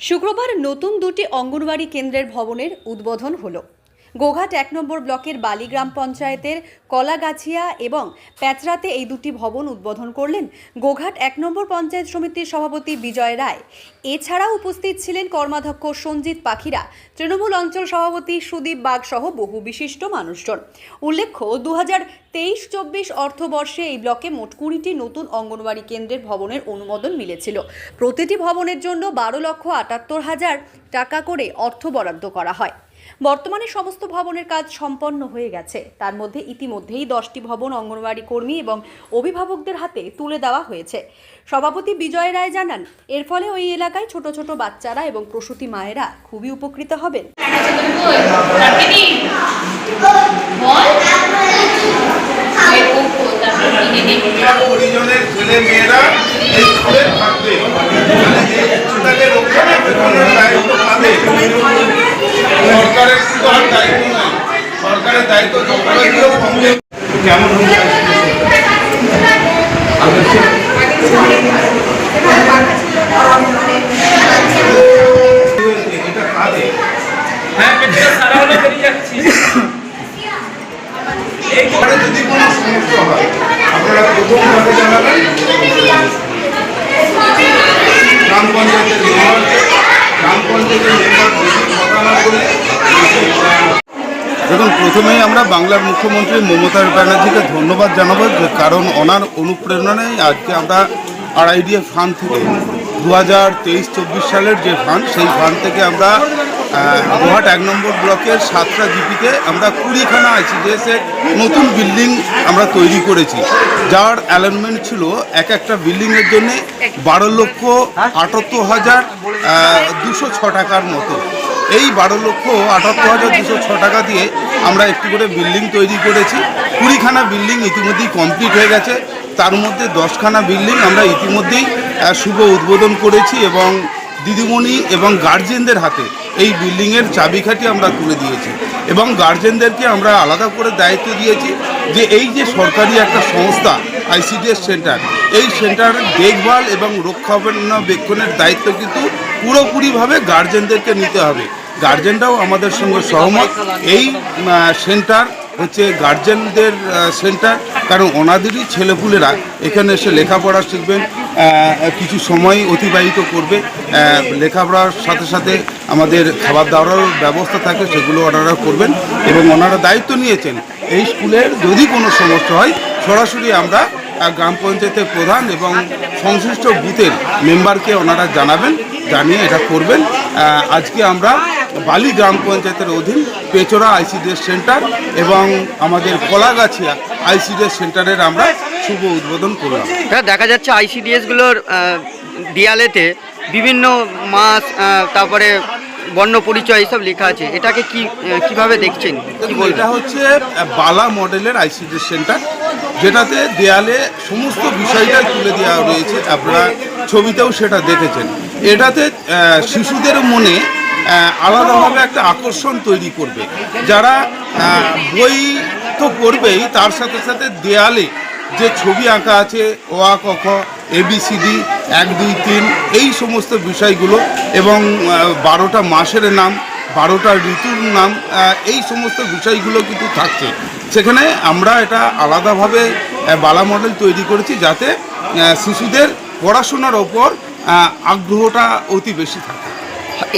শুক্রবার নতুন দুটি অঙ্গনওয়াড়ি কেন্দ্রের ভবনের উদ্বোধন হলো। গোঘাট এক নম্বর ব্লকের বালি গ্রাম পঞ্চায়েতের কলাগাছিয়া এবং প্যাচরাতে এই দুটি ভবন উদ্বোধন করলেন গোঘাট এক নম্বর পঞ্চায়েত সমিতির সভাপতি বিজয় রায়। এছাড়াও উপস্থিত ছিলেন কর্মাধ্যক্ষ সঞ্জিত পাখিরা, তৃণমূল অঞ্চল সভাপতি সুদীপ বাগ সহ বহু বিশিষ্ট মানুষজন। উল্লেখ্য দু হাজার তেইশ চব্বিশ অর্থবর্ষে এই ব্লকে মোট কুড়িটি নতুন অঙ্গনওয়াড়ি কেন্দ্রের ভবনের অনুমোদন মিলেছিল। প্রতিটি ভবনের জন্য বারো লক্ষ আটাত্তর হাজার টাকা করে অর্থ বরাদ্দ করা হয়। বর্তমানে সমস্ত ভবনের কাজ সম্পন্ন হয়ে গেছে। তার মধ্যে ইতিমধ্যেই দশটি ভবন অঙ্গনওয়াড়ি কর্মী এবং অভিভাবকদের হাতে তুলে দেওয়া হয়েছে। সভাপতি বিজয় রায় জানান, এর ফলে ওই এলাকায় ছোট ছোট বাচ্চারা এবং প্রসূতি মায়েরা খুবই উপকৃত হবেন। মেয়েরা এই স্কুলে থাকবে মানে এই স্কুলটাকে রক্ষণাবেক্ষণের দায়িত্ব পাবে সরকারের কিন্তু আর দায়িত্ব নাই সরকারের দায়িত্ব যথাযথ কমবে কেমন হয়ে যাচ্ছে এটা কাজে হ্যাঁ পেটটা সারা হলে বেরিয়ে যাচ্ছি এখানে যদি কোনো সমস্যা হয় আপনারা প্রথম ভাবে জানাবেন গ্রাম পঞ্চায়েতের মেম্বারকে গ্রাম পঞ্চায়েতের মেম্বার বেশি কথা না বলে দেখুন প্রথমেই আমরা বাংলার মুখ্যমন্ত্রী মমতা ব্যানার্জিকে ধন্যবাদ জানাব কারণ ওনার অনুপ্রেরণায় আজকে আমরা আরআইডিএফ ফান্ড থেকে দু হাজার তেইশ চব্বিশ সালের যে ফান্ড, সেই ফান্ড থেকে আমরা গোহাট এক নম্বর ব্লকের সাতটা জিপিতে আমরা কুড়িখানা এর নতুন বিল্ডিং আমরা তৈরি করেছি। যার অ্যালাইনমেন্ট ছিল এক একটা বিল্ডিংয়ের জন্য বারো লক্ষ আটাত্তর হাজার দুশো ছ টাকার মতো। এই বারো লক্ষ আটাত্তর হাজার দুশো ছ টাকা দিয়ে আমরা একটি করে বিল্ডিং তৈরি করেছি। কুড়িখানা বিল্ডিং ইতিমধ্যেই কমপ্লিট হয়ে গেছে। তার মধ্যে দশখানা বিল্ডিং আমরা ইতিমধ্যেই শুভ উদ্বোধন করেছি এবং দিদিমণি এবং গার্জেনদের হাতে এই বিল্ডিংয়ের চাবিকাঠি আমরা তুলে দিয়েছি। এবং গার্জেনদেরকে আমরা আলাদা করে দায়িত্ব দিয়েছি যে এই যে সরকারি একটা সংস্থা আইসিডিএস সেন্টার এই সেন্টারের দেখভাল এবং রক্ষণাবেক্ষণের দায়িত্ব কিন্তু পুরোপুরিভাবে গার্জেনদেরকে নিতে হবে। গার্জেনরাও আমাদের সঙ্গে সহমত। এই সেন্টার হচ্ছে গার্জেনদের সেন্টার কারণ ওনাদেরই ছেলেপুলেরা এখানে এসে লেখাপড়া শিখবেন কিছু সময় অতিবাহিত করবে লেখাপড়ার সাথে সাথে আমাদের খাবার দাবারের ব্যবস্থা থাকে, সেগুলো ওনারা করবেন এবং ওনারা দায়িত্ব নিয়েছেন। এই স্কুলের যদি কোনো সমস্যা হয়, সরাসরি আমরা গ্রাম পঞ্চায়েতের প্রধান এবং সংশ্লিষ্ট বুথের মেম্বারকে ওনারা জানাবেন, জানিয়ে এটা করবেন। আজকে আমরা বালি গ্রাম পঞ্চায়েতের অধীন পেচোরা আইসিডিএস সেন্টার এবং আমাদের কলাগাছিয়া আইসিডিএস সেন্টারের আমরা শুভ উদ্বোধন করলাম। এটা দেখা যাচ্ছে আইসিডিএসগুলোর দেয়ালেতে বিভিন্ন মাস তারপরে বর্ণ পরিচয় এইসব লেখা আছে। এটাকে কি কীভাবে দেখছেন? এটা হচ্ছে বালা মডেলের আইসিডিএস সেন্টার যেটাতে দেয়ালে সমস্ত বিষয়টাই তুলে দেওয়া রয়েছে। আপনারা ছবিতেও সেটা দেখেছেন। এটাতে শিশুদের মনে আলাদাভাবে একটা আকর্ষণ তৈরি করবে। যারা বই তো পড়বেই, তার সাথে সাথে দেয়ালে যে ছবি আঁকা আছে ও আ ক এবিসিডি এক, দুই, তিন, এই সমস্ত বিষয়গুলো এবং বারোটা মাসের নাম, বারোটা ঋতুর নাম এই সমস্ত বিষয়গুলো কিন্তু থাকছে। সেখানে আমরা এটা আলাদাভাবে বালা মডেল তৈরি করেছি যাতে শিশুদের পড়াশোনার ওপর আগ্রহটা অতি বেশি থাকে।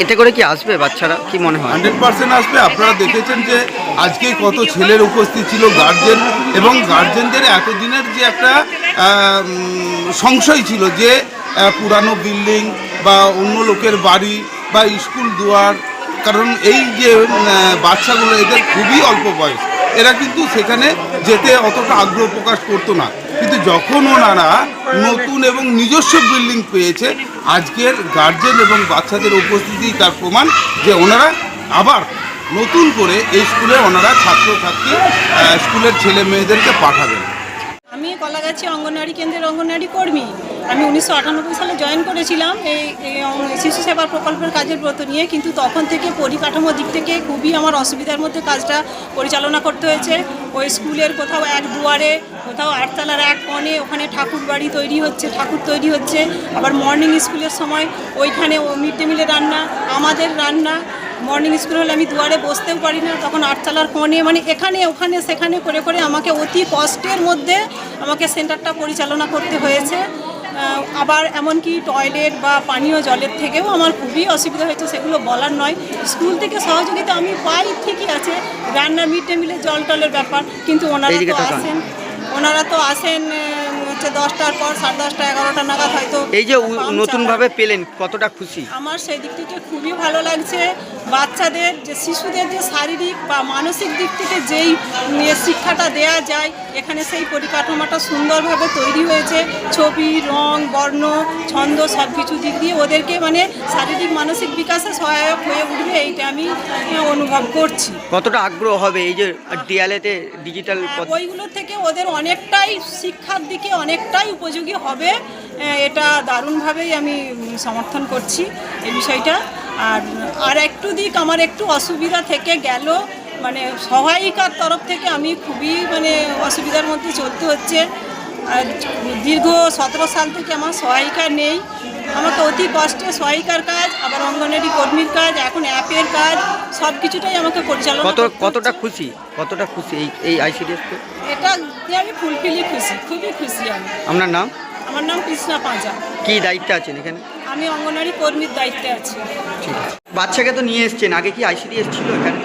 এতে করে কি আসবে বাচ্চারা? কি মনে হয়? হান্ড্রেড পার্সেন্ট আসবে। আপনারা দেখেছেন যে আজকে কত ছেলের উপস্থিত ছিল গার্জেন এবং গার্জেনদের এতদিনের যে একটা সংশয় ছিল যে পুরানো বিল্ডিং বা অন্য লোকের বাড়ি বা স্কুল দুয়ার, কারণ এই যে বাচ্চাগুলো, এদের খুবই অল্প বয়স। এরা কিন্তু সেখানে যেতে অতটা আগ্রহ প্রকাশ করতো না। কিন্তু যখন ওনারা নতুন এবং নিজস্ব বিল্ডিং পেয়েছে, আজকের গার্জেন এবং বাচ্চাদের উপস্থিতি তার প্রমাণ যে ওনারা আবার নতুন করে এই স্কুলে ওনারা ছাত্রছাত্রী স্কুলের ছেলে মেয়েদেরকে পাঠাবেন। আমি কলাগাছি অঙ্গনওয়াড়ি কেন্দ্রের অঙ্গনওয়াড়ি কর্মী। আমি উনিশশো আটানব্বই সালে জয়েন করেছিলাম এই শিশু সেবা প্রকল্পের কাজের ব্রত নিয়ে, কিন্তু তখন থেকে পরিকাঠামো দিক থেকে খুবই আমার অসুবিধার মধ্যে কাজটা পরিচালনা করতে হয়েছে। ওই স্কুলের কোথাও এক দুয়ারে, কোথাও আটতলার এক কোণে ওখানে ঠাকুর বাড়ি তৈরি হচ্ছে, ঠাকুর তৈরি হচ্ছে। আবার মর্নিং স্কুলের সময় ওইখানে মিড ডে মিলের রান্না, আমাদের রান্না। মর্নিং স্কুল হলে আমি দুয়ারে বসতেও পারি না, তখন আটতলার কোণে মানে এখানে, ওখানে, সেখানে করে করে আমাকে অতি কষ্টের মধ্যে আমাকে সেন্টারটা পরিচালনা করতে হয়েছে। আবার এমনকি টয়লেট বা পানীয় জলের থেকেও আমার খুবই অসুবিধা হয়েছে সেগুলো বলার নয়। স্কুল থেকে সহযোগিতা আমি পাই ঠিকই আছে। রান্না মিড ডে মিলে জল টলের ব্যাপার কিন্তু ওনারা তো আসেন ওনারা তো আসেন হচ্ছে দশটার পর সাড়ে দশটা এগারোটা নাগাদ হয়তো এই যে নতুনভাবে পেলেন কতটা খুশি? আমার সেই দিক থেকে খুবই ভালো লাগছে। বাচ্চাদের যে শিশুদের যে শারীরিক বা মানসিক দিক থেকে যেই উম, শিক্ষাটা দেয়া যায় এখানে সেই পরিকাঠামোটা সুন্দরভাবে তৈরি হয়েছে। ছবি রং বর্ণ ছন্দ সব কিছু দিক দিয়ে ওদেরকে মানে শারীরিক মানসিক বিকাশে সহায়ক হয়ে উঠবে এইটা আমি অনুভব করছি। কতটা আগ্রহ হবে এই যে দেয়ালেতে ডিজিটাল হ্যাঁ, বইগুলো থেকে ওদের অনেকটাই শিক্ষার দিকে অনেকটাই উপযোগী হবে এটা দারুণভাবেই আমি সমর্থন করছি এই বিষয়টা। আর আর একটু দিক আমার একটু অসুবিধা থেকে গেল মানে সহায়িকার তরফ থেকে আমি খুবই মানে অসুবিধার মধ্যে চলতে হচ্ছে। আর দীর্ঘ সতেরো সাল থেকে আমার সহায়িকা নেই। আমাকে অতি কষ্টে সহায়িকার কাজ, আবার অঙ্গনারী কর্মীর কাজ, এখন অ্যাপের কাজ। সব কিছুটাই আমাকে পরিচালনা কত কতটা খুশি? কতটা খুশি এই এই আইসিডিএস এটা দিয়ে আমি ফুলফিলি খুশি খুবই খুশি আমি। আপনার নাম? আমার নাম কৃষ্ণা পাঁজা। কি দায়িত্বে আছেন এখানে? আমি অঙ্গনারী কর্মীর দায়িত্বে আছি। ঠিক আছে। বাচ্চাকে তো নিয়ে এসছেন আগে কি আইসিডিএস ছিল এখানে?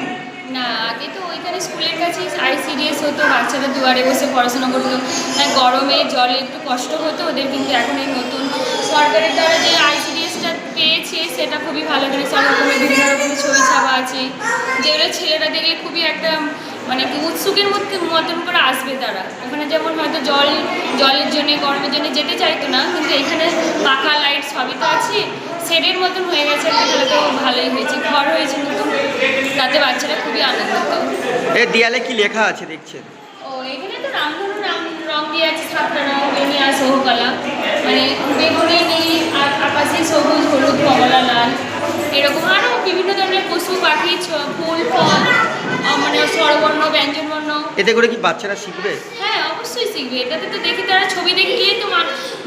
না আগে তো ওইখানে স্কুলের কাছে আইসিডিএস হতো বাচ্চারা দুয়ারে বসে পড়াশোনা করতো। হ্যাঁ, গরমে জলে একটু কষ্ট হতো ওদের কিন্তু এখন এই নতুন সরকারের দ্বারা যে আইসিডিএসটা পেয়েছে সেটা খুবই ভালো করে সব রকমের বিভিন্ন রকমের ছবি ছাপা আছে যেগুলো ছেলেরা দেখলে খুবই একটা মানে উৎসুকের মধ্যে মতন করে আসবে তারা। ওখানে যেমন হয়তো জল জলের জন্য গরমের জন্য যেতে চাইতো না কিন্তু এখানে পাখা লাইট সবই তো আছে। শেডের মতন হয়ে গেছে তাহলে তো ভালোই হয়েছে। ঘর হয়েছে নতুন তাতে বাচ্চারা খুবই আনন্দিত। এ দেয়ালে কি লেখা আছে দেখছেন? ও এখানে তো রামধনু রং রং দিয়ে আছে সাতটা রং বেনিয়া সৌকলা। মানে বেগুনি নীল আর আকাশি সবুজ হলুদ কমলা লাল এরকম আরও বিভিন্ন ধরনের পশু পাখি ফুল ফল মানে স্বরবর্ণ ব্যঞ্জনবর্ণ। এতে করে কি বাচ্চারা শিখবে? হ্যাঁ অবশ্যই শিখবে। এটাতে তো দেখি তারা ছবি দেখলে তো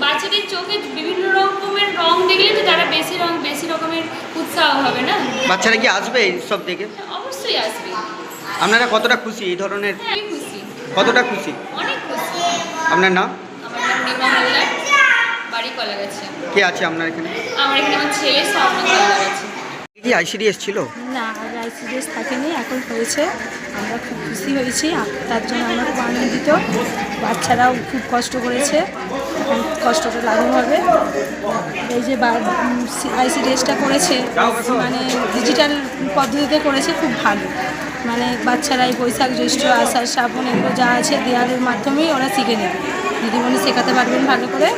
বাচ্চাদের চোখে বিভিন্ন রকমের রং দেখলে তো তারা বেশি রং বেশি রকমের উৎসাহ হবে না? বাচ্চারা কি আসবে এই সব দেখে? অবশ্যই আসবে। আপনারা কতটা খুশি এই ধরনের? হ্যাঁ খুশি। কতটা খুশি? অনেক খুশি। আপনার নাম? আমার নাম রিমা হালদার। বাড়ি কলা গেছে কে আছে আপনার এখানে? আমার এখানে আমার ছেলে স্বপ্ন আছে কি আইসিডিএস ছিল না আইসিডিএস থাকেনি এখন হয়েছে। আমরা খুব খুশি হয়েছি তার জন্য আমরা খুব আনন্দিত। বাচ্চারাও খুব কষ্ট করেছে এখন কষ্টটা লাঘব হবে। এই যে আইসিডিএসটা করেছে মানে ডিজিটাল পদ্ধতিতে করেছে খুব ভালো। মানে বাচ্চারা এই বৈশাখ জ্যৈষ্ঠ আষাঢ় শ্রাবণ এগুলো যা আছে দেওয়ালের মাধ্যমেই ওরা শিখে নেবে। দিদিমণি শেখাতে পারবেন ভালো করে।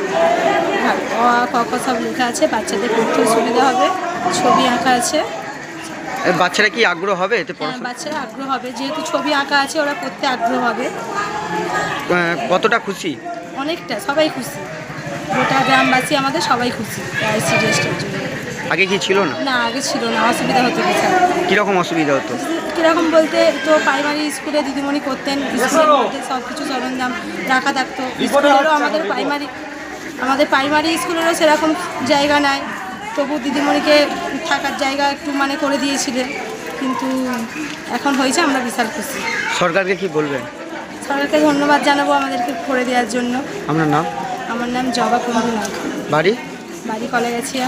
অ খ সব লেখা আছে বাচ্চাদের পড়তেও সুবিধা হবে ছবি আঁকা আছে। বাচ্চারা কি আগ্রহ হবে এতে হ্যাঁ, বাচ্চারা আগ্রহ হবে যেহেতু ছবি আঁকা আছে ওরা করতে আগ্রহ হবে। কতটা খুশি? অনেকটা সবাই খুশি। গোটা গ্রামবাসী আমাদের সবাই খুশি আইসিডিএসটার জন্য আগে কি ছিল না? না আগে ছিল না অসুবিধা হতো কীরকম অসুবিধা হতো? কীরকম বলতে তো প্রাইমারি স্কুলে দিদিমণি করতেন স্কুলের মধ্যে সব কিছু সরঞ্জাম রাখা থাকতো। স্কুলেরও আমাদের প্রাইমারি আমাদের প্রাইমারি স্কুলেরও সেরকম জায়গা নাই। তবু দিদিমণিকে থাকার জায়গা একটু মানে করে দিয়েছিলেন। কিন্তু এখন হয়েছে আমরা বিশাল খুশি সরকারকে কি বলবেন? সরকারকে ধন্যবাদ জানাব আমাদেরকে করে দেওয়ার জন্য। আপনার নাম? আমার নাম জবা কুমার নাথ। বাড়ি? বাড়ি কলেগাছিয়া।